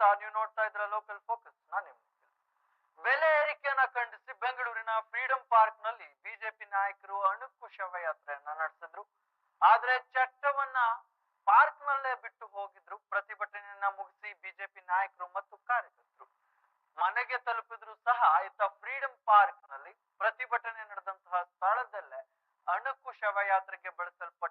ಸ್ವಾಗತ ನೀವು ನೋಡ್ತಾ ಇದ್ರ ಲೋಕಲ್ ಫೋಕಸ್ ನಾನು. ಬೆಲೆ ಏರಿಕೆಯನ್ನ ಖಂಡಿಸಿ ಬೆಂಗಳೂರಿನ ಫ್ರೀಡಂ ಪಾರ್ಕ್ನಲ್ಲಿ ಬಿಜೆಪಿ ನಾಯಕರು ಅಣುಕು ಶವಯಾತ್ರೆಯನ್ನ ನಡೆಸಿದ್ರು. ಆದ್ರೆ ಚಟ್ಟವನ್ನ ಪಾರ್ಕ್ ನಲ್ಲೇ ಬಿಟ್ಟು ಹೋಗಿದ್ರು. ಪ್ರತಿಭಟನೆಯನ್ನ ಮುಗಿಸಿ ಬಿಜೆಪಿ ನಾಯಕರು ಮತ್ತು ಕಾರ್ಯಕರ್ತರು. ಮನೆಗೆ ತಲುಪಿದ್ರು ಸಹ ಇತ್ತ ಫ್ರೀಡಂ ಪಾರ್ಕ್ನಲ್ಲಿ ಪ್ರತಿಭಟನೆ ನಡೆದಂತಹ ಸ್ಥಳದಲ್ಲೇ ಅಣುಕು ಶವಯಾತ್ರೆಗೆ ಬಳಸಲ್ಪಟ್ಟ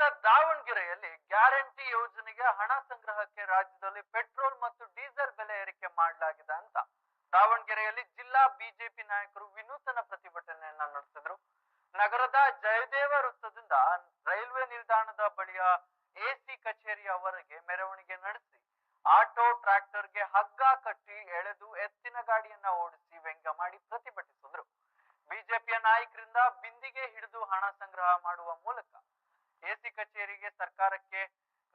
ದಾವಣಗೆರೆಯಲ್ಲಿ ಗ್ಯಾರಂಟಿ ಯೋಜನೆಗೆ ಹಣ ಸಂಗ್ರಹಕ್ಕೆ ರಾಜ್ಯದಲ್ಲಿ ಪೆಟ್ರೋಲ್ ಮತ್ತು ಡೀಸೆಲ್ ಬೆಲೆ ಏರಿಕೆ ಮಾಡಲಾಗಿದೆ ಅಂತ ದಾವಣಗೆರೆಯಲ್ಲಿ ಜಿಲ್ಲಾ ಬಿಜೆಪಿ ನಾಯಕರು ವಿನೂತನ ಪ್ರತಿಭಟನೆಯನ್ನ ನಡೆಸಿದ್ರು. ನಗರದ ಜಯದೇವ ವೃತ್ತದಿಂದ ರೈಲ್ವೆ ನಿಲ್ದಾಣದ ಬಳಿಯ ಎಸಿ ಕಚೇರಿಯವರೆಗೆ ಮೆರವಣಿಗೆ ನಡೆಸಿ ಆಟೋ ಟ್ರ್ಯಾಕ್ಟರ್ಗೆ ಹಗ್ಗ ಕಟ್ಟಿ ಎಳೆದು ಎತ್ತಿನ ಗಾಡಿಯನ್ನ ಓಡಿಸಿ ವ್ಯಂಗ್ಯ ಮಾಡಿ ಪ್ರತಿಭಟಿಸಿದ್ರು. ಬಿಜೆಪಿಯ ನಾಯಕರಿಂದ ಬಿಂದಿಗೆ ಹಿಡಿದು ಹಣ ಸಂಗ್ರಹ ಮಾಡುವ ಮೂಲಕ ಎಸಿ ಕಚೇರಿಗೆ ಸರ್ಕಾರಕ್ಕೆ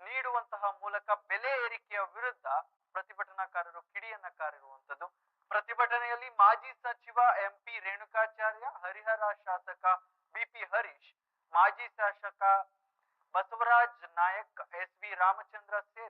ನೀಡುವಂತಹ ಮೂಲಕ ಬೆಲೆ ಏರಿಕೆಯ ವಿರುದ್ಧ ಪ್ರತಿಭಟನಾಕಾರರು ಕಿಡಿಯನ್ನ ಕಾರಿರುವಂತದ್ದು ಪ್ರತಿಭಟನೆಯಲ್ಲಿ ಮಾಜಿ ಸಚಿವ ಎಂಪಿ ರೇಣುಕಾಚಾರ್ಯ, ಹರಿಹರ ಶಾಸಕ ಬಿಪಿ ಹರೀಶ್, ಮಾಜಿ ಶಾಸಕ ಬಸವರಾಜ್ ನಾಯಕ್, ಎಸ್ ವಿ ರಾಮಚಂದ್ರ ಸೇರಿ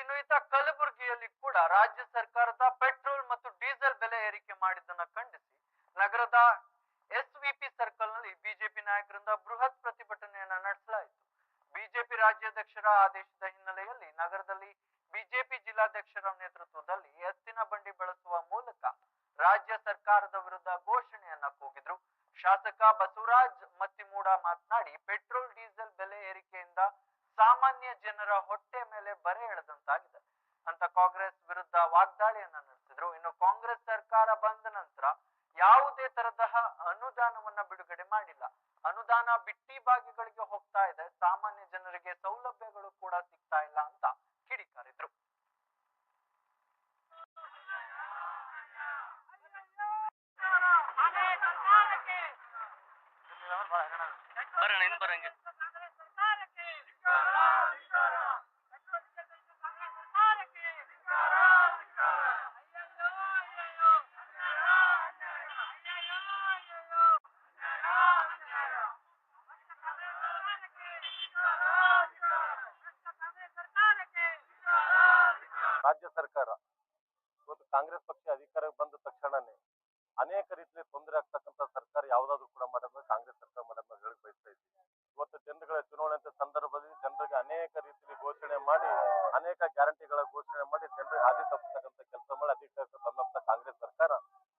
ಇನ್ನು ಕಲಬುರಗಿಯಲ್ಲಿ ಕೂಡ ರಾಜ್ಯ ಸರ್ಕಾರದ ಪೆಟ್ರೋಲ್ ಮತ್ತು ಡೀಸೆಲ್ ಬೆಲೆ ಏರಿಕೆ ಮಾಡಿದ್ದನ್ನ ಖಂಡಿಸಿ, ನಗರದ ಎಸ್ವಿಪಿ ಸರ್ಕಲ್ನಲ್ಲಿ ಬಿಜೆಪಿ ನಾಯಕರಿಂದ ಬೃಹತ್ ಪ್ರತಿಭಟನೆಯನ್ನ ನಡೆಸಲಾಯಿತು. ಬಿಜೆಪಿ ರಾಜ್ಯಾಧ್ಯಕ್ಷರ ಆದೇಶದ ಹಿನ್ನೆಲೆಯಲ್ಲಿ ನಗರದಲ್ಲಿ ಬಿಜೆಪಿ ಜಿಲ್ಲಾಧ್ಯಕ್ಷರ ನೇತೃತ್ವದಲ್ಲಿ ಎತ್ತಿನ ಬಂಡಿ ಬಳಸುವ ಮೂಲಕ ರಾಜ್ಯ ಸರ್ಕಾರದ ವಿರುದ್ಧ ಘೋಷಣೆಯನ್ನ ಕೂಗಿದ್ರು. ಶಾಸಕ ಬಸವರಾಜ್ ಮತ್ತಿಮೂಡ ಜನರ ಹೊಟ್ಟೆ ಮೇಲೆ ಬರೆ ಎಳೆದಂತಾಗಿದೆ ಅಂತ ಕಾಂಗ್ರೆಸ್ ವಿರುದ್ಧ ವಾಗ್ದಾಳಿಯನ್ನ ನಡೆಸಿದ್ರು ಇನ್ನು ಕಾಂಗ್ರೆಸ್ ಸರ್ಕಾರ ಬಂದ ನಂತರ ಯಾವುದೇ ತರದ ಅನುದಾನವನ್ನ ಬಿಡುಗಡೆ ಮಾಡಿಲ್ಲ ಅನುದಾನ ಬಿಟ್ಟಿ ಭಾಗ್ಯಗಳಿಗೆ ಹೋಗ್ತಾ ಇದೆ ಸಾಮಾನ್ಯ ಜನರಿಗೆ ಸೌಲಭ್ಯಗಳು ಕೂಡ ಸಿಗ್ತಾ ಇಲ್ಲ ಅಂತ ಕಿಡಿಕಾರಿದ್ರು ಬರೋಣ ಇನ್ನು ಬರಂಗೆ ರಾಜ್ಯ ಸರ್ಕಾರ ಇವತ್ತು ಕಾಂಗ್ರೆಸ್ ಪಕ್ಷ ಅಧಿಕಾರಕ್ಕೆ ಬಂದ ತಕ್ಷಣನೇ ಅನೇಕ ರೀತಿಯಲ್ಲಿ ತೊಂದರೆ ಆಗ್ತಕ್ಕಂಥ ಸರ್ಕಾರ ಯಾವ್ದಾದ್ರು ಕೂಡ ಮಾಡೋದನ್ನ ಕಾಂಗ್ರೆಸ್ ಸರ್ಕಾರ ಮಾಡೋದನ್ನ ಹೇಳಕ್ ಬಯಸ್ತಾ ಇದ್ದೀನಿ ಇವತ್ತು ಜನಗಳ ಚುನಾವಣೆ ಸಂದರ್ಭದಲ್ಲಿ ಜನರಿಗೆ ಅನೇಕ ರೀತಿಯಲ್ಲಿ ಘೋಷಣೆ ಮಾಡಿ, ಅನೇಕ ಗ್ಯಾರಂಟಿಗಳ ಘೋಷಣೆ ಮಾಡಿ ಜನರಿಗೆ ಹಾದಿ ತಪ್ಪಿಸ್ತಕ್ಕಂಥ ಕೆಲಸ ಮಾಡಿ ಅಧಿಕಾರಕ್ಕೆ ಬಂದಂತ ಕಾಂಗ್ರೆಸ್ ಸರ್ಕಾರ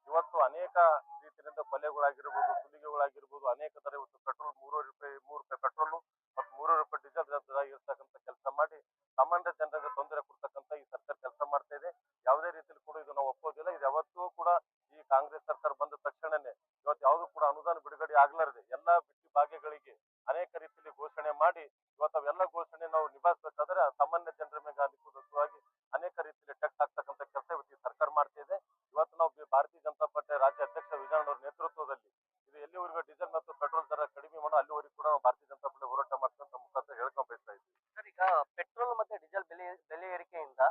ಇವತ್ತು ಅನೇಕ ರೀತಿಯಿಂದ ಕೊಲೆಗಳಾಗಿರ್ಬೋದು, ಸುಲಿಗೆಗಳಾಗಿರ್ಬೋದು, ಅನೇಕ ತರ ಇವತ್ತು ಪೆಟ್ರೋಲ್ ಮೂರುವರೆ ಮೂರು ರೂಪಾಯಿ ಪೆಟ್ರೋಲ್ ಮತ್ತು ಮೂರು ರೂಪಾಯಿ ಡೀಸೆಲ್ ದರ ಇರ್ತಕ್ಕಂಥ ಕೆಲಸ ಮಾಡಿ ಸಾಮಾನ್ಯ ಜನರಿಗೆ ತೊಂದರೆ ಕೊಡ್ತಕ್ಕಂಥ ಈ ಸರ್ಕಾರ ಕೆಲಸ ಮಾಡ್ತಾ ಇದೆ ಯಾವುದೇ ರೀತಿಯಲ್ಲಿ ಕೂಡ ಇದು ನಾವು ಒಪ್ಪೋದಿಲ್ಲ ಇದು ಯಾವತ್ತೂ ಕೂಡ ಈ ಕಾಂಗ್ರೆಸ್ ಸರ್ಕಾರ ಬಂದ ತಕ್ಷಣನೇ ಇವತ್ತು ಯಾವುದು ಕೂಡ ಅನುದಾನ ಬಿಡುಗಡೆ ಆಗ್ಲಾರದೆ ಎಲ್ಲಾ ಬಿಟ್ಟಿ ಭಾಗ್ಯಗಳಿಗೆ ಅನೇಕ ರೀತಿಯಲ್ಲಿ ಘೋಷಣೆ ಮಾಡಿ ಇವತ್ತು ಅವೆಲ್ಲ ಘೋಷಣೆ ನಾವು ನಿಭಾಯಿಸಬೇಕಾದ್ರೆ ಸಾಮಾನ್ಯ ಜನರ ಮೇಲೆ ಅನುಕೂಲವಾಗಿ ಅನೇಕ ರೀತಿಯಲ್ಲಿ ಟ್ಯಾಕ್ಸ್ ಹಾಕ್ತಕ್ಕಂಥ ಕೆಲಸ ಇವತ್ತು ಈ ಸರ್ಕಾರ ಮಾಡ್ತಾ ಇದೆ ಇವತ್ತು ನಾವು ಬಿ- ಭಾರತೀಯ ಜನತಾ ಪಾರ್ಟಿ ರಾಜ್ಯ ಅಧ್ಯಕ್ಷ ವಿಜಯಣ್ಣ ಅವರ ನೇತೃತ್ವದಲ್ಲಿ ಇದು ಎಲ್ಲಿವರೆಗೂ ಡೀಸೆಲ್ ಮತ್ತು ಪೆಟ್ರೋಲ್ ದರ ಕಡಿಮೆ ಮಾಡೋ ಅಲ್ಲಿವರೆಗೂ ಕೂಡ ನಾವು ಭಾರತೀಯ ಜನತಾ ಪಾರ್ಟಿ ಹೋರಾಟ ಮಾಡ್ಕೊಂತ ಮುಖಾಂತರ ಹೇಳ್ಕೊಂಡ್ ಬಯಸ್ತಾ ಇದ್ದೀವಿ ಸರ್ ಈಗ ಪೆಟ್ರೋಲ್ ಮತ್ತೆ ಡೀಸೆಲ್ ಬೆಲೆ ಬೆಲೆ ಏರಿಕೆಯಿಂದ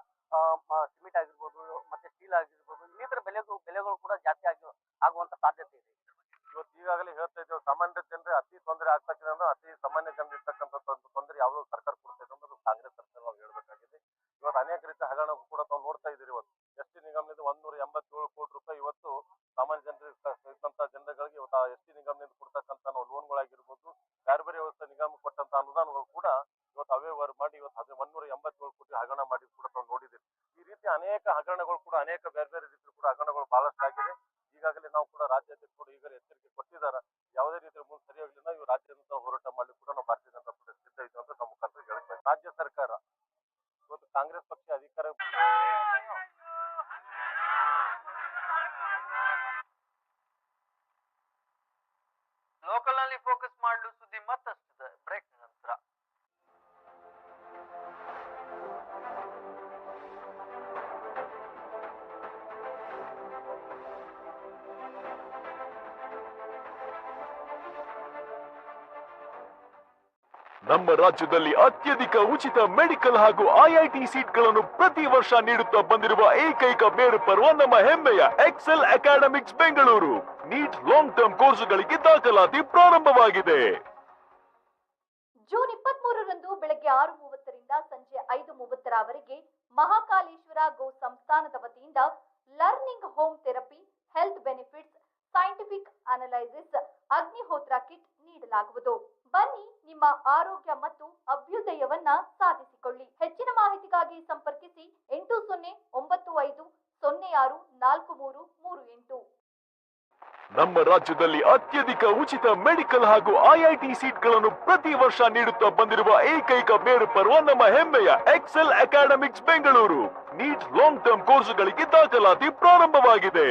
ಸಿಮೆಂಟ್ ಆಗಿರ್ಬೋದು ಮತ್ತೆ ಸ್ಟೀಲ್ ಆಗಿರ್ಬೋದು ಇನ್ನಿತರ ಬೆಲೆಗಳು ಕೂಡ ಜಾಸ್ತಿ ಆಗಿ ಆಗುವಂತ ಸಾಧ್ಯತೆ ಇದೆ. ಇವತ್ತು ಈಗಾಗಲೇ ಹೇಳ್ತಾ ಇದ್ದೇವೆ, ಸಾಮಾನ್ಯ ಜನರಿಗೆ ಅತಿ ತೊಂದರೆ ಆಗ್ತಕ್ಕಂಥ ಅಂದ್ರೆ ಅತಿ ಸಾಮಾನ್ಯ ಜನರು ಇರ್ತಕ್ಕಂಥ ತೊಂದ್ರೆ- ತೊಂದರೆ ಯಾವುದೋ ಸರ್ಕಾರ ಕೊಡ್ತಾ ಇದೆ ಅನ್ನೋದು ಕಾಂಗ್ರೆಸ್ ಸರ್ಕಾರ ನಾವು ಹೇಳ್ಬೇಕಾಗಿದೆ ಇವತ್ತು ಅನೇಕ ರೀತಿಯ ಹಗರಣ ಕೂಡ ತಾವು ನೋಡ್ತಾ ಇದ್ದೀರಿ ಇವತ್ತು ಎಸ್ ಟಿ ನಿಗಮದಿಂದ ಒಂದೂರ ಎಂಬತ್ತೇಳು ಕೋಟಿ ರೂಪಾಯಿ ಇವತ್ತು ಸಾಮಾನ್ಯ ಜನರಿಗೆ ಇದ್ದಂತ ಜನಗಳಿಗೆ ಇವತ್ತು ಆ ಎಸ್ ಟಿ ನಿಗಮದಿಂದ ಕೊಡ್ತಕ್ಕಂಥ ನಾವು ಲೋನ್ಗಳಾಗಿರ್ಬೋದು ಬೇರೆ ಬೇರೆ ವ್ಯವಸ್ಥೆ ನಿಗಮ ಕೊಟ್ಟಂತ ಅನುದಾನಗಳು ಕೂಡ ಇವತ್ತು ಅವ್ಯವಹಾರ ಮಾಡಿ ಇವತ್ತು ಅದೇ ಒಂದೂರ ಎಂಬತ್ತೇಳು ಕೋಟಿ ಹಗರಣ ಮಾಡಿ ಕೂಡ ತಾವು ನೋಡಿದ್ದೀರಿ ಈ ರೀತಿ ಅನೇಕ ಹಗರಣಗಳು ಕೂಡ ಅನೇಕ ಬೇರೆ ಬೇರೆ ರೀತಿ ಕೂಡ ಹಗರಣಗಳು ಬಹಳಷ್ಟು ಆಗಿದೆ ಈಗಾಗಲೇ ನಾವು ಕೂಡ ರಾಜ್ಯಾಧ್ಯಕ್ಷರು ಕೂಡ ಈಗಲೇ ಎಚ್ಚರಿಕೆ ಕೊಟ್ಟಿದ್ದಾರೆ ಯಾವುದೇ ರೀತಿ ಮುಂದೆ ಸರಿ ಹೋಗ್ಲಿಲ್ಲ ಇವು ರಾಜ್ಯಾದ್ಯಂತ ಹೋರಾಟ ಮಾಡಲಿ ಕೂಡ ನಾವು ಭಾರತೀಯ ಜನತಾ ಪಾರ್ಟಿ ಸಿದ್ಧ ಇದ್ದೀವಿ ಅಂತ ನಮ್ಮ ಮುಖಾಂತರ ಹೇಳ್ತೇವೆ ರಾಜ್ಯ ಸರ್ಕಾರ ಇವತ್ತು ಕಾಂಗ್ರೆಸ್ ಪಕ್ಷ ಅಧಿಕಾರ ಲೋಕಲ್ನಲ್ಲಿ ಫೋಕಸ್ ಮಾಡಲು ಸುದ್ದಿ ಮತ್ತಷ್ಟು ಬ್ರೇಕ್ ನಮ್ಮ ರಾಜ್ಯದಲ್ಲಿ ಅತ್ಯಧಿಕ ಉಚಿತ ಮೆಡಿಕಲ್ ಹಾಗೂ ಐಐಟಿ ಸೀಟ್ಗಳನ್ನು ಪ್ರತಿ ವರ್ಷ ನೀಡುತ್ತಾ ಬಂದಿರುವ ಏಕೈಕ ಮೇರುಪರ್ವ ನಮ್ಮ ಹೆಮ್ಮೆಯ Excel academics Bengaluru. NEET long term ಕೋರ್ಸ್ಗಳಿಗೆ ದಾಖಲಾತಿ ಪ್ರಾರಂಭವಾಗಿದೆ. ಜೂನ್ ಇಪ್ಪತ್ತ್ ಮೂರರಂದು ಬೆಳಗ್ಗೆ ಆರು ಮೂವತ್ತರಿಂದ ಸಂಜೆ ಐದು ಮೂವತ್ತರವರೆಗೆ ಮಹಾಕಾಲೇಶ್ವರ ಗೋ ಸಂಸ್ಥಾನದ ವತಿಯಿಂದ learning home therapy, health benefits, scientific analysis, Agnihotra kit ನೀಡಲಾಗುವುದು. ನಿಮ್ಮ ಆರೋಗ್ಯ ಮತ್ತು ಅಭ್ಯುದಯವನ್ನ ಸಾಧಿಸಿಕೊಳ್ಳಿ. ಹೆಚ್ಚಿನ ಮಾಹಿತಿಗಾಗಿ ಸಂಪರ್ಕಿಸಿ ಎಂಟು ಸೊನ್ನೆ ಒಂಬತ್ತು ಐದು ಸೊನ್ನೆ ಆರು ನಾಲ್ಕು ಮೂರು ಮೂರು ಎಂಟು. ನಮ್ಮ ರಾಜ್ಯದಲ್ಲಿ ಅತ್ಯಧಿಕ ಉಚಿತ ಮೆಡಿಕಲ್ ಹಾಗೂ ಐಐಟಿ ಸೀಟ್ಗಳನ್ನು ಪ್ರತಿ ವರ್ಷ ನೀಡುತ್ತಾ ಬಂದಿರುವ ಏಕೈಕ ಮೇರುಪರ್ವ ನಮ್ಮ ಹೆಮ್ಮೆಯ Excel academics Bengaluru. NEET long term ಕೋರ್ಸುಗಳಿಗೆ ದಾಖಲಾತಿ ಪ್ರಾರಂಭವಾಗಿದೆ.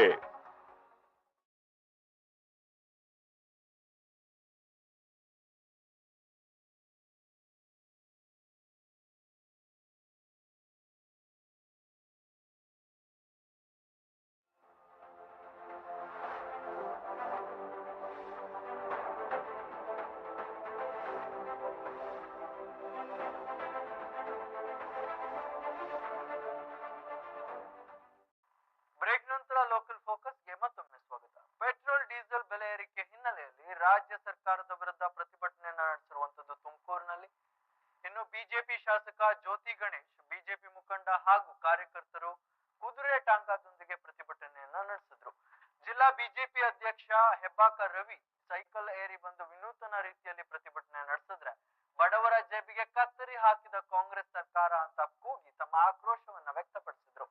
ಹೆಬ್ಬಾಕ ರವಿ ಸೈಕಲ್ ಏರಿ ಬಂದು ವಿನೂತನ ರೀತಿಯಲ್ಲಿ ಪ್ರತಿಭಟನೆ ನಡೆಸಿದ್ರೆ ಬಡವರ ಜೇಬಿಗೆ ಕತ್ತರಿ ಹಾಕಿದ ಕಾಂಗ್ರೆಸ್ ಸರ್ಕಾರ ಅಂತ ಕೂಗಿ ತಮ್ಮ ಆಕ್ರೋಶವನ್ನ ವ್ಯಕ್ತಪಡಿಸಿದ್ರು.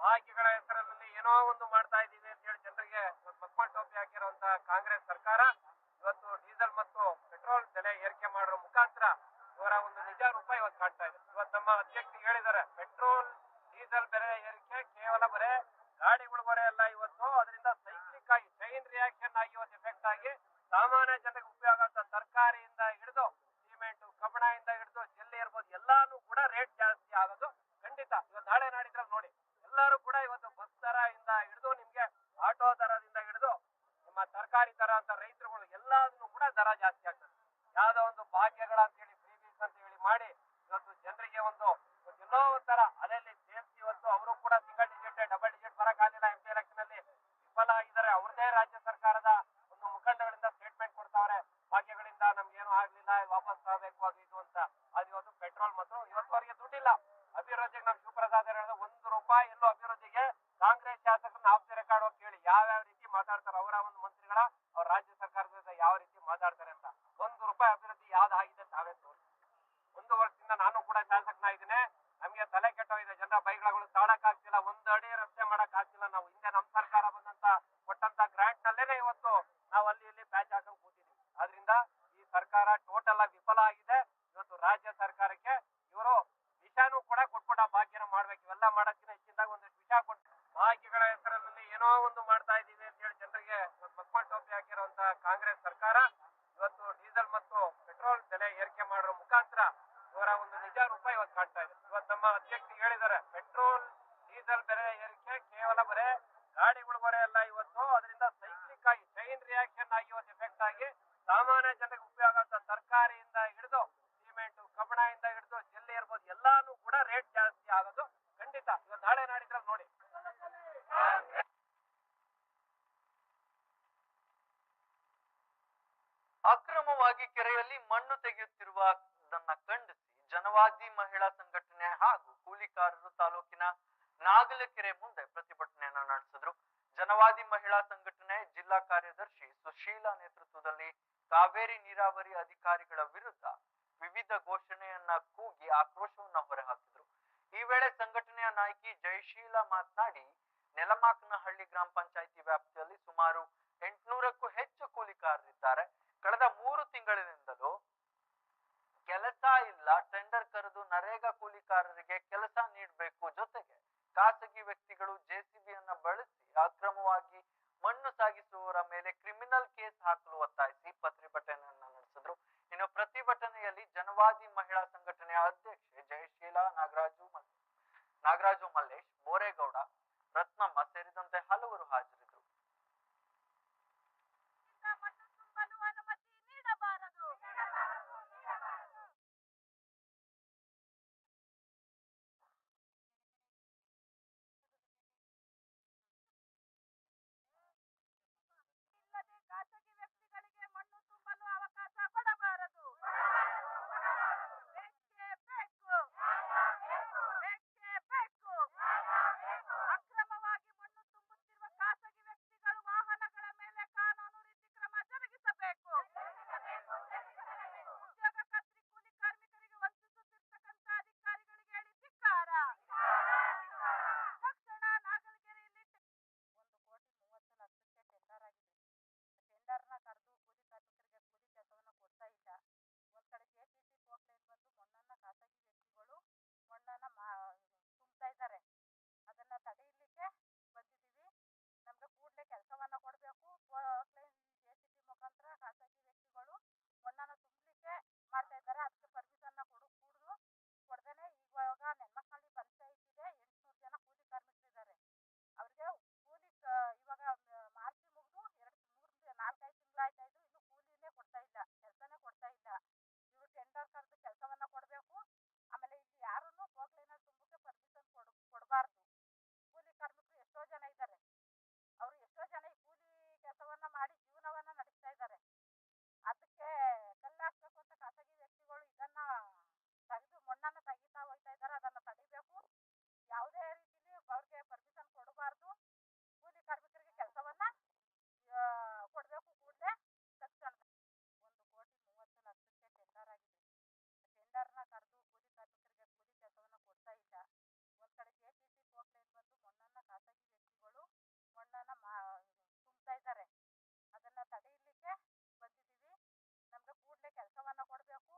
ಭಾಗ್ಯಗಳ ಹೆಸರಲ್ಲಿ ಏನೋ ಒಂದು ಮಾಡ್ತಾ ಇದ್ದೀವಿ ಅಂತ ಹೇಳಿ ಜನರಿಗೆ ಮಕ್ಕಳ ಟೋಪಿ ಹಾಕಿರುವಂತಹ ಕಾಂಗ್ರೆಸ್ ಸರ್ಕಾರ ಇವತ್ತು ಡೀಸೆಲ್ ಮತ್ತು ಪೆಟ್ರೋಲ್ ಬೆಲೆ ಏರಿಕೆ ಮಾಡೋ ಮುಖಾಂತರ ಇವರ ಒಂದು ನಿಜ ರೂಪ ಇವತ್ತು ಕಾಣ್ತಾ ಇದೆ ಇವತ್ತು ನಮ್ಮ ಅಧ್ಯಕ್ಷರು ಹೇಳಿದ್ದಾರೆ ಪೆಟ್ರೋಲ್ ಡೀಸೆಲ್ ಬೆಲೆ ಏರಿಕೆ ಕೇವಲ ಬರೇ ಗಾಡಿಗಳು ಬರೇ ಅಲ್ಲ ಇವತ್ತು ಅದರಿಂದ ಸೈಕ್ಲಿಕ್ ಆಗಿ ಚೈನ್ ರಿಯಾಕ್ಷನ್ ಆಗಿ ಇವತ್ತು ಎಫೆಕ್ಟ್ ಆಗಿ ಸಾಮಾನ್ಯ ಜನರಿಗೆ ಉಪಯೋಗ ಆಗುವಂತ ತರಕಾರಿಯಿಂದ ಹಿಡಿದು ಸಿಮೆಂಟ್ ಕಬ್ಬಣದಿಂದ ಹಿಡಿದು ಜಲ್ಲಿ ಇರ್ಬೋದು ಎಲ್ಲಾನು ಕೂಡ ರೇಟ್ ಜಾಸ್ತಿ ಆಗೋದು ಖಂಡಿತ ಇವತ್ತು ನಾಳೆ ನಾಡಿದ್ರಲ್ಲಿ ನೋಡಿ ಎಲ್ಲರೂ ಕೂಡ ಇವತ್ತು ಬಸ್ ದರ ಇಂದ ಹಿಡಿದು ನಿಮ್ಗೆ ಆಟೋ ದರದಿಂದ ಹಿಡಿದು ನಿಮ್ಮ ತರಕಾರಿ ದರ ಅಂತ ರೈತರುಗಳು ಎಲ್ಲದನ್ನು ಕೂಡ ದರ ಜಾಸ್ತಿ ಆಗ್ತದೆ ಯಾವ್ದೋ ಒಂದು ಭಾಗ್ಯಗಳ ಅಂತ ಹೇಳಿ ಫ್ರೀಬೀಸ್ ಅಂತ ಹೇಳಿ ಮಾಡಿ ಇವತ್ತು ಜನರಿಗೆ ಒಂದು ಇವತ್ತು ಎಲ್ಲೋ ಒಂಥರ ಅದರಲ್ಲಿ ಜೆಎಂಸಿ ಇವತ್ತು ಅವರು ಕೂಡ ಸಿಂಗಲ್ ಡಿಜಿಟ್ ಡಬಲ್ ಡಿಜಿಟ್ ಬರಕ್ಕಾಗಿಲ್ಲ ಎಂ ಪಿ ಎಲೆಕ್ಷನ್ ಅಲ್ಲಿ ವಿಫಲ ಆಗಿದ್ದಾರೆ ಅವ್ರದೇ ರಾಜ್ಯ ಇರುವಂತಹ ಕಾಂಗ್ರೆಸ್ ಸರ್ಕಾರ ಮಹಿಳಾ ಸಂಘಟನೆ ಜಿಲ್ಲಾ ಕಾರ್ಯದರ್ಶಿ ಸುಶೀಲಾ ನೇತೃತ್ವದಲ್ಲಿ ಕಾವೇರಿ ನೀರಾವರಿ ಅಧಿಕಾರಿಗಳ ವಿರುದ್ಧ ವಿವಿಧ ಘೋಷಣೆಯನ್ನ ಕೂಗಿ ಆಕ್ರೋಶವನ್ನ ಹೊರಹಾಕಿದರು. ಈ ವೇಳೆ ಸಂಘಟನೆಯ ನಾಯಕಿ ಜಯಶೀಲಾ ಮಾತನಾಡಿ, ನೆಲಮಾಕನಹಳ್ಳಿ ಗ್ರಾಮ ಪಂಚಾಯಿತಿ ವ್ಯಾಪ್ತಿಯಲ್ಲಿ ಸುಮಾರು ಎಂಟುನೂರಕ್ಕೂ ಹೆಚ್ಚು ಕೂಲಿಕಾರರಿದ್ದಾರೆ. ಕಳೆದ ಮೂರು ತಿಂಗಳಿನಿಂದಲೂ ಕೆಲಸ ಇಲ್ಲ, ಟೆಂಡರ್ ಕರೆದು ನರೇಗಾ ಕೂಲಿಕಾರರಿಗೆ ಕೆಲಸ ನೀಡಬೇಕು ಜೊತೆಗೆ ಖಾಸಗಿ ವ್ಯಕ್ತಿಗಳು ಜೆಸಿಬಿಯನ್ನ ಬಳಸಿ ಅಕ್ರಮವಾಗಿ ಮಣ್ಣು ಸಾಗಿಸುವವರ ಮೇಲೆ ಕ್ರಿಮಿನಲ್ ಕೇಸ್ ಹಾಕಲು ಒತ್ತಾಯಿಸಿ ಪ್ರತಿಭಟನೆಯನ್ನ ನಡೆಸಿದ್ರು. ಇನ್ನು ಪ್ರತಿಭಟನೆಯಲ್ಲಿ ಜನವಾದಿ ಮಹಿಳಾ ಸಂಘಟನೆಯ ಅಧ್ಯಕ್ಷೆ ಜಯಶೀಲ ನಾಗರಾಜು ನಾಗರಾಜು ಮಲ್ Pardo. ಮಾಡ್ತಾ ಇದ್ದಾರೆ. ಅದನ್ನ ತಡೆಯಲಿಕ್ಕೆ ಬಂದಿದ್ದೀವಿ. ನಮ್ಗೆ ಕೂಡಲೇ ಕೆಲಸವನ್ನ ಕೊಡಬೇಕು.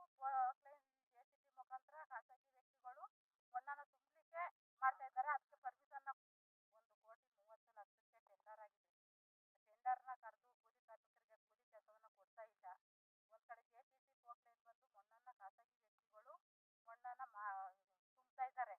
ಕ್ಲೈನ್ ಸಿ ಬಿ ಮುಖಾಂತರ ಖಾಸಗಿ ವ್ಯಕ್ತಿಗಳು ಮಣ್ಣನ್ನು ತುಂಬಲಿಕ್ಕೆ ಮಾಡ್ತಾ ಇದ್ದಾರೆ. ಅದಕ್ಕೆ ಪರ್ಮಿಷನ್ನ ಒಂದು ಕೋಟಿ ಮೂವತ್ತು ಲಕ್ಷಕ್ಕೆ ಟೆಂಡರ್ ಆಗಿದೆ. ಟೆಂಡರ್ನ ಕರೆದು ಕೂಲಿ ಕಾರ್ಮಿಕರಿಗೆ ಕೂಲಿ ಕೆಲಸವನ್ನ ಕೊಡ್ತಾ ಇಲ್ಲ. ಒಂದ್ ಕಡೆ ಜೆ ಪಿ ಪೋಕ್ಲೈನ್ ಬಂದು ಮಣ್ಣನ್ನ ಖಾಸಗಿ ವ್ಯಕ್ತಿಗಳು ಮಣ್ಣನ್ನ ತುಂಬ್ತಾ ಇದ್ದಾರೆ.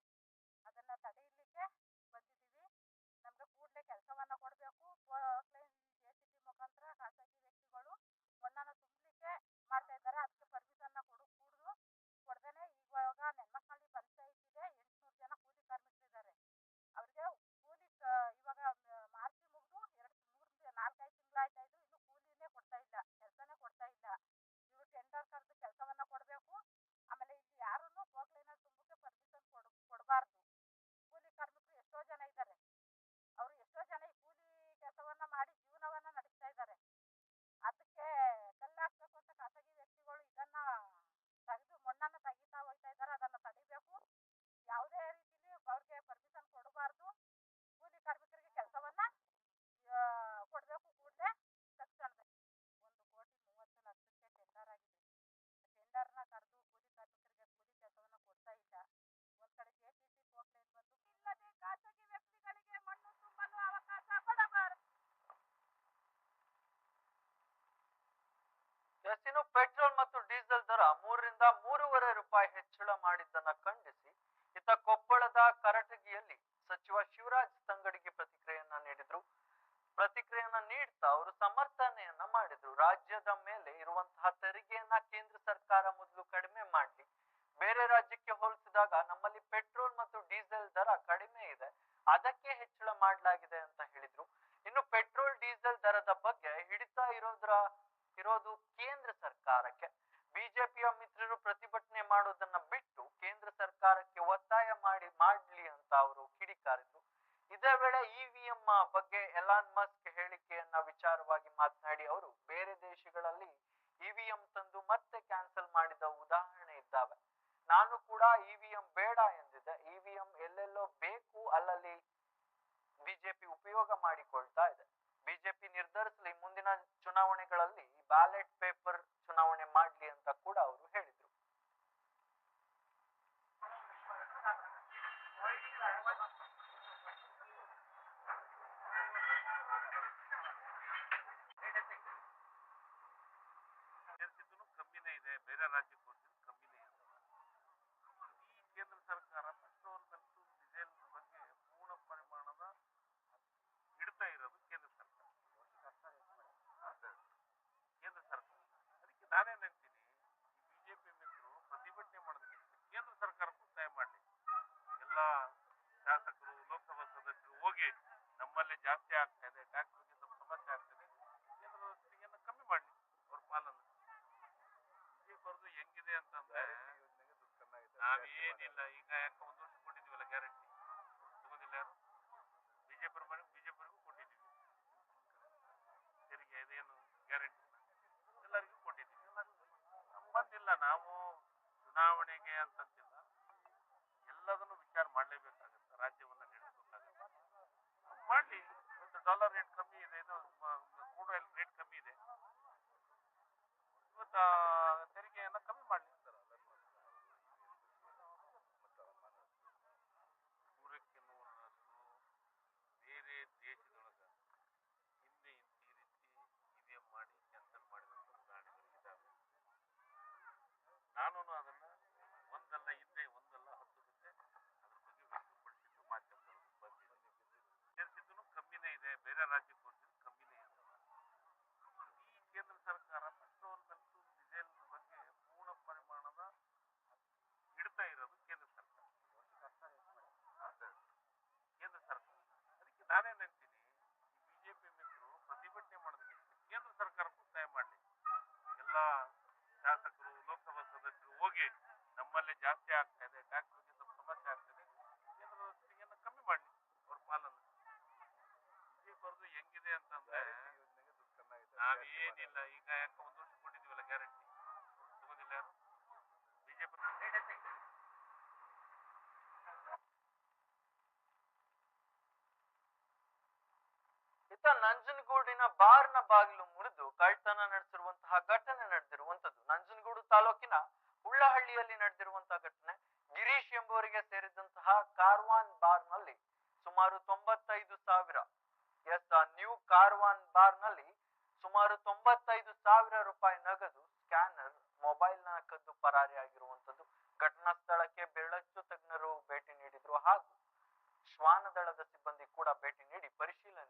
ಎಸ್ ಇನ್ನು ಪೆಟ್ರೋಲ್ ಮತ್ತು ಡೀಸೆಲ್ ದರ ಮೂರರಿಂದ ಮೂರುವರೆ ರೂಪಾಯಿ ಹೆಚ್ಚಳ ಮಾಡಿದ್ದನ್ನ ಖಂಡಿಸಿ, ಇತ್ತ ಕೊಪ್ಪಳದ ಕರಟಗಿಯಲ್ಲಿ ಸಚಿವ ಶಿವರಾಜ್ ತಂಗಡಿಗೆ ಪ್ರತಿಕ್ರಿಯೆಯನ್ನ ನೀಡಿದ್ರು. ಪ್ರತಿಕ್ರಿಯೆಯನ್ನ ನೀಡ್ತಾ ಅವರು ಸಮರ್ಥನೆಯನ್ನ ಮಾಡಿದ್ರು. ರಾಜ್ಯದ ಮೇಲೆ ಇರುವಂತಹ ತೆರಿಗೆಯನ್ನ ಕೇಂದ್ರ ಸರ್ಕಾರ ಮೊದಲು ಕಡಿಮೆ ಮಾಡಿ ಬೇರೆ ರಾಜ್ಯಕ್ಕೆ ಹೋಲಿಸಿದಾಗ ನಮ್ಮಲ್ಲಿ ಪೆಟ್ರೋಲ್ ಮತ್ತು ಡೀಸೆಲ್ ದರ ಕಡಿಮೆ ಇದೆ. ಅದಕ್ಕೆ ಹೆಚ್ಚಳ ಮಾಡಲಾಗಿದೆ ಇರೋದು ಕೇಂದ್ರ ಸರ್ಕಾರಕ್ಕೆ. ಬಿಜೆಪಿಯ ಮಿತ್ರರು ಪ್ರತಿಭಟನೆ ಮಾಡೋದನ್ನ ಬಿಟ್ಟು ಕೇಂದ್ರ ಸರ್ಕಾರಕ್ಕೆ ಒತ್ತಾಯ ಮಾಡಿ, ಮಾಡ್ಲಿ ಅಂತ ಅವರು ಕಿಡಿಕಾರಿದ್ರು. ಇದೇ ವೇಳೆ ಇವಿಎಂ ಬಗ್ಗೆ ಎಲಾನ್ ಮಸ್ಕ್ ಹೇಳಿಕೆಯನ್ನ ವಿಚಾರವಾಗಿ ಮಾತನಾಡಿ ಅವರು ಬೇರೆ ದೇಶಗಳಲ್ಲಿ ಇವಿಎಂ ತಂದು ಮತ್ತೆ ಕ್ಯಾನ್ಸಲ್ ಮಾಡಿದ ಉದಾಹರಣೆ ಇದ್ದಾವೆ. ನಾನು ಕೂಡ ಇವಿಎಂ ಬೇಡ ಎಂದಿದ್ದೆ. ಇವಿಎಂ ಎಲ್ಲೆಲ್ಲೋ ಬೇಕು, ಅಲ್ಲಲ್ಲಿ ಬಿಜೆಪಿ ಉಪಯೋಗ ಮಾಡಿಕೊಳ್ತಾ রাজি করবে ಅಂತಂತಿಲ್ಲ ಎಲ್ಲದನ್ನು ವಿಚಾರ ಮಾಡಲೇಬೇಕಾಗತ್ತೆ. ರಾಜ್ಯವನ್ನ ನಡೆಸಬೇಕಾಗತ್ತೆ. ಮಾಡಲಿ ಇವತ್ತು ಡಾಲರ್ ರೇಟ್ ಕಮ್ಮಿ ಇದೆ, ಇದು ಕ್ರೂಡ್ ಆಯಿಲ್ ರೇಟ್ ಕಮ್ಮಿ ಇದೆ. ಇವತ್ತು ಆ ತೆರಿಗೆಯನ್ನ ಕಮ್ಮಿ ಮಾಡಲಿ ನೂರಕ್ಕೆ ನೂರರಷ್ಟು ಬೇರೆ ದೇಶದೊಳಗ ಹಿಂದೆ ಈ ರೀತಿ ಇದೇ ಮಾಡಿ ಕ್ಯಾನ್ಸಲ್ ಮಾಡಿದಂಥ ಉದಾಹರಣೆಗಳು ಇದ್ದಾವೆ ನಾನು ಅದನ್ನ ಒಂದಲ್ಲ ಹಿಂದೆ ಒಂದಲ್ಲ ಹತ್ತು ಜೊತೆ ಅದ್ರ ಬಗ್ಗೆ ವ್ಯಕ್ತಪಡಿಸಿದ್ದು ಮಾಧ್ಯಮದೊಳಗೆ ಬಂದಿದೆ ಸೇರಿಸಿದ್ದು ಕಮ್ಮಿನೇ ಇದೆ ಬೇರೆ ರಾಜ್ಯಕ್ಕೆ ಹೋಲಿಸಿದ್ರೆ ಕಮ್ಮಿನೇ ಇದೆ ಈ ಕೇಂದ್ರ ಸರ್ಕಾರ ಪೆಟ್ರೋಲ್ ಮತ್ತು ಡೀಸೆಲ್ ಬಗ್ಗೆ ಪೂರ್ಣ ಪರಿಮಾಣದ ಇಡ್ತಾ ಇರೋದು ಕೇಂದ್ರ ಸರ್ಕಾರ ಹಾ? ಕೇಂದ್ರ ಸರ್ಕಾರ ಅದಕ್ಕೆ ನಾನೇನ್ ಹೇಳ್ತೀನಿ ಈ ಬಿಜೆಪಿ ಮಿತ್ರರು ಪ್ರತಿಭಟನೆ ಮಾಡೋದಕ್ಕಿಂತ ಕೇಂದ್ರ ಸರ್ಕಾರ ಒತ್ತಾಯ ಮಾಡಲಿ ಎಲ್ಲ ಶಾಸಕರು ಲೋಕಸಭಾ ಸದಸ್ಯರು ಹೋಗಿ ನಮ್ಮಲ್ಲಿ ಜಾಸ್ತಿ ಆಗ್ತಾ ಇದೆ ಟ್ಯಾಕ್ಸ್ ಬಗ್ಗೆ ಸ್ವಲ್ಪ ಸಮಸ್ಯೆ ಆಗ್ತದೆ ಕೇಂದ್ರದ ತೆರಿಗೆಯನ್ನು ಕಮ್ಮಿ ಮಾಡಲಿ ಅವ್ರ ಪಾಲನ್ನು ಬಿಜೆಪಿ ಹೆಂಗಿದೆ ಅಂತಂದ್ರೆ ನಾವೇನಿಲ್ಲ ಈಗ ಯಾಕೆ ಒಂದು ವರ್ಷ ಕೊಟ್ಟಿದ್ದೀವಲ್ಲ ಗ್ಯಾರಂಟಿ ತಗೊಂಡಿಲ್ಲ ಯಾರು ಬಿಜೆಪಿ ಇತ್ತ ನಂಜನಗೂಡಿನ ಬಾರ್ನ ಬಾಗಿಲು ಮುರಿದು ಕಳ್ತನ ನಡೆಸಿರುವಂತಹ ಘಟನೆ ನಡೆದಿರುವಂತದ್ದು ನಂಜನಗೂಡು ತಾಲೂಕಿನ ಉಳ್ಳಹಳ್ಳಿಯಲ್ಲಿ ನಡೆದಿರುವಂತಹ ಘಟನೆ. ಗಿರೀಶ್ ಎಂಬುವರಿಗೆ ಸೇರಿದಂತಹ ಕಾರ್ವಾನ್ ಬಾರ್ನಲ್ಲಿ ಸುಮಾರು ತೊಂಬತ್ತೈದು ಸಾವಿರ, ಎಸ್ ನ್ಯೂ ಕಾರ್ವಾನ್ ಬಾರ್ನಲ್ಲಿ ಸುಮಾರು ತೊಂಬತ್ತೈದು ಸಾವಿರ ರೂಪಾಯಿ ನಗದು ಸ್ಕ್ಯಾನರ್ ಮೊಬೈಲ್ನ ಕದ್ದು ಪರಾರಿಯಾಗಿರುವಂತದ್ದು ಘಟನಾ ಸ್ಥಳಕ್ಕೆ ಬೆಳ್ಳಚ್ಚು ತಜ್ಞರು ಭೇಟಿ ನೀಡಿದ್ರು ಹಾಗೂ ಶ್ವಾನದಳದ ಸಿಬ್ಬಂದಿ ಕೂಡ ಭೇಟಿ ನೀಡಿ ಪರಿಶೀಲನೆಯನ್ನ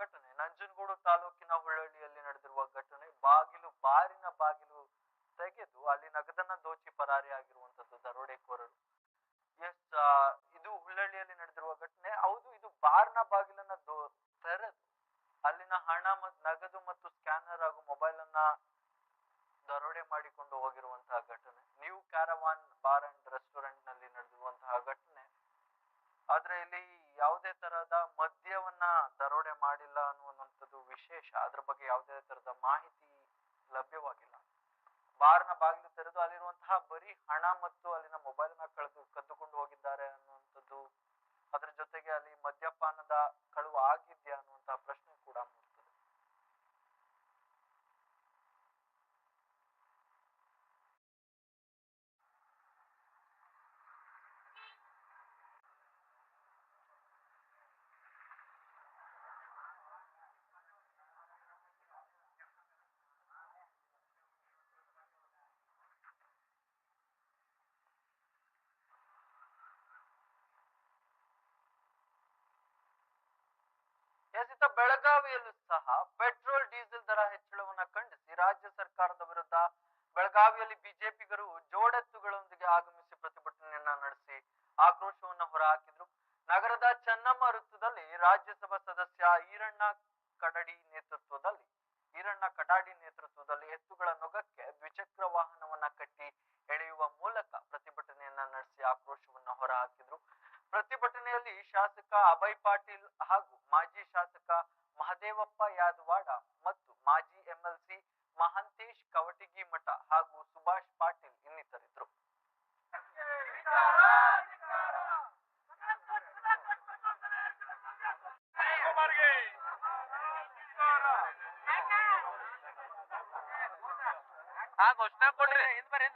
ಘಟನೆ. ನಂಜನಗೂಡು ತಾಲೂಕಿನ ಹುಳ್ಳಳ್ಳಿಯಲ್ಲಿ ನಡೆದಿರುವ ಘಟನೆ. ಬಾಗಿಲು, ಬಾರಿನ ಬಾಗಿಲು ತೆಗೆದು ಅಲ್ಲಿ ನಗದನ್ನ ದೋಚಿ ಪರಾರಿಯಾಗಿರುವಂತದ್ದು ದರೋಡೆಕೋರರು. ಎಸ್ ಇದು ಹುಳ್ಳಳ್ಳಿಯಲ್ಲಿ ನಡೆದಿರುವ ಘಟನೆ. ಹೌದು, ಇದು ಬಾರ್ನ ಬಾಗಿಲನ್ನ ದೋ, ತೆರೆದು ಅಲ್ಲಿನ ಹಣ ನಗದು ಮತ್ತು ಸ್ಕ್ಯಾನರ್ ಹಾಗೂ ಮೊಬೈಲ್ ಅನ್ನ ದರೋಡೆ ಮಾಡಿಕೊಂಡು ಹೋಗಿರುವಂತಹ ಘಟನೆ. ನ್ಯೂ ಕ್ಯಾರವಾನ್ ಬಾರ್ ಅಂಡ್ ರೆಸ್ಟೋರೆಂಟ್ನಲ್ಲಿ ನಡೆದಿರುವಂತಹ ಘಟನೆ. ಆದ್ರೆ ಇಲ್ಲಿ ಯಾವುದೇ ತರಹದ ಮದ್ಯವನ್ನ ದರೋಡೆ ಮಾಡಿಲ್ಲ ಅನ್ನುವಂಥದ್ದು ವಿಶೇಷ. ಅದ್ರ ಬಗ್ಗೆ ಯಾವುದೇ ತರಹದ ಮಾಹಿತಿ ಲಭ್ಯವಾಗಿಲ್ಲ. ಬಾರ್ನ ಬಾಗಿಲು ತೆರೆದು ಅಲ್ಲಿರುವಂತಹ ಬರೀ ಹಣ ಮತ್ತು ಅಲ್ಲಿನ ಮೊಬೈಲ್ನ ಕಳೆದು ಕದ್ದುಕೊಂಡು ಹೋಗಿದ್ದಾರೆ ಅನ್ನುವಂಥದ್ದು, ಅದ್ರ ಜೊತೆಗೆ ಅಲ್ಲಿ ಮದ್ಯಪಾನದ ಕಳುವು ಆಗಿದ್ಯಾ ಅನ್ನುವಂತಹ ಪ್ರಶ್ನೆ ಕೂಡ ಮೂಡ್ತದೆ ಎಸ್ ಇತ್ತ ಬೆಳಗಾವಿಯಲ್ಲೂ ಸಹ ಪೆಟ್ರೋಲ್, ಡೀಸೆಲ್ ದರ ಹೆಚ್ಚಳವನ್ನ ಖಂಡಿಸಿ ರಾಜ್ಯ ಸರ್ಕಾರದ ವಿರುದ್ಧ ಬೆಳಗಾವಿಯಲ್ಲಿ ಬಿಜೆಪಿಗರು ಜೋಡೆತ್ತುಗಳೊಂದಿಗೆ ಆಗಮಿಸಿ ಪ್ರತಿಭಟನೆಯನ್ನ ನಡೆಸಿ ಆಕ್ರೋಶವನ್ನ ಹೊರಹಾಕಿದ್ರು. ನಗರದ ಚನ್ನಮ್ಮ ವೃತ್ತದಲ್ಲಿ ರಾಜ್ಯಸಭಾ ಸದಸ್ಯ ಈರಣ್ಣ ಕಡಡಿ ನೇತೃತ್ವದಲ್ಲಿ, ಈರಣ್ಣ ಕಡಾಡಿ ನೇತೃತ್ವದಲ್ಲಿ ಎತ್ತುಗಳ ನೊಗಕ್ಕೆ ದ್ವಿಚಕ್ರ ವಾಹನವನ್ನ ಕಟ್ಟಿ ಎಳೆಯುವ ಮೂಲಕ ಪ್ರತಿಭಟನೆಯನ್ನ ನಡೆಸಿ ಆಕ್ರೋಶವನ್ನ ಹೊರಹಾಕಿದ್ರು. ಪ್ರತಿಭಟನೆಯಲ್ಲಿ ಶಾಸಕ ಅಭಯ್ ಪಾಟೀಲ್ ಹಾಗೂ ಮಾಜಿ ಶಾಸಕ ಮಹದೇವಪ್ಪ ಯಾದವಾಡ ಮತ್ತು ಮಾಜಿ ಎಂಎಲ್ಸಿ ಮಹಂತೇಶ್ ಕವಟಿಗಿ ಮಠ ಹಾಗೂ ಸುಭಾಷ್ ಪಾಟೀಲ್ ಇನ್ನಿತರಿದ್ದರು. ಹಾ ಘೋಷಣೆ ಕೊಡ್ರಿ. ಹಿಂದ್ ಬರ್ರಿ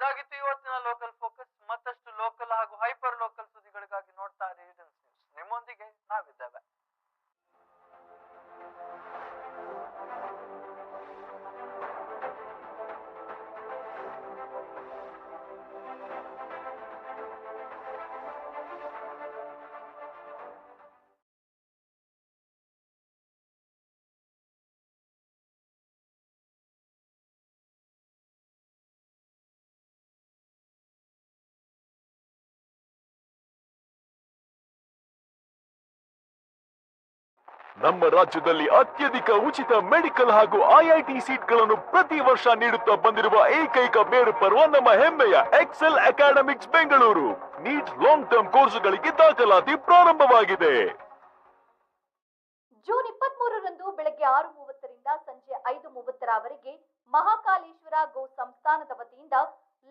ಇದಾಗಿತ್ತು ಇವತ್ತಿನ ಲೋಕಲ್ ಫೋಕಸ್ ಮತ್ತಷ್ಟು ಲೋಕಲ್ ಹಾಗೂ ಹೈಪರ್ ಲೋಕಲ್ ನಮ್ಮ ರಾಜ್ಯದಲ್ಲಿ ಅತ್ಯಧಿಕ ಉಚಿತ ಮೆಡಿಕಲ್ ಹಾಗೂ ಐಐಟಿ ಸೀಟ್ಗಳನ್ನು ಪ್ರತಿ ವರ್ಷ ನೀಡುತ್ತಾ ಬಂದಿರುವ ಏಕೈಕ ಬೇರು ಪರ್ವ ನಮ್ಮ ಹೆಮ್ಮೆಯ Excel academics Bengaluru. NEET long term ಕೋರ್ಸುಗಳಿಗೆ ದಾಖಲಾತಿ ಪ್ರಾರಂಭವಾಗಿದೆ. ಜೂನ್ ಇಪ್ಪತ್ತ್ ಮೂರರಂದು ಬೆಳಗ್ಗೆ ಆರು ಮೂವತ್ತರಿಂದ ಸಂಜೆ ಐದು ಮೂವತ್ತರವರೆಗೆ ಮಹಾಕಾಲೇಶ್ವರ ಗೋ ಸಂಸ್ಥಾನದ ವತಿಯಿಂದ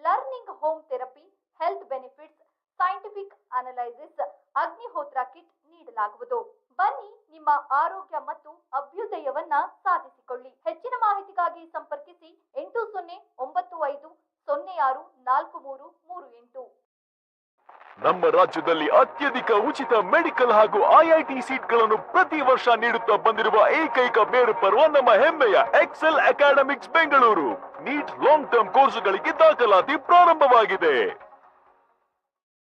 learning home therapy, health benefits, scientific analysis, Agnihotra kit ನೀಡಲಾಗುವುದು. ಬನ್ನಿ ನಿಮ್ಮ ಆರೋಗ್ಯ ಮತ್ತು ಅಭ್ಯುದಯವನ್ನ ಸಾಧಿಸಿಕೊಳ್ಳಿ. ಹೆಚ್ಚಿನ ಮಾಹಿತಿಗಾಗಿ ಸಂಪರ್ಕಿಸಿ ಎಂಟು ಸೊನ್ನೆ ಒಂಬತ್ತು ಐದು ಸೊನ್ನೆ ಆರು ನಾಲ್ಕು ಮೂರು ಮೂರು ಎಂಟು. ನಮ್ಮ ರಾಜ್ಯದಲ್ಲಿ ಅತ್ಯಧಿಕ ಉಚಿತ ಮೆಡಿಕಲ್ ಹಾಗೂ ಐಐಟಿ ಸೀಟ್ಗಳನ್ನು ಪ್ರತಿ ವರ್ಷ ನೀಡುತ್ತಾ ಬಂದಿರುವ ಏಕೈಕ ಬೇರು ಪರ್ವ ನಮ್ಮ ಹೆಮ್ಮೆಯ Excel academics Bengaluru. NEET long term ಕೋರ್ಸುಗಳಿಗೆ ದಾಖಲಾತಿ ಪ್ರಾರಂಭವಾಗಿದೆ.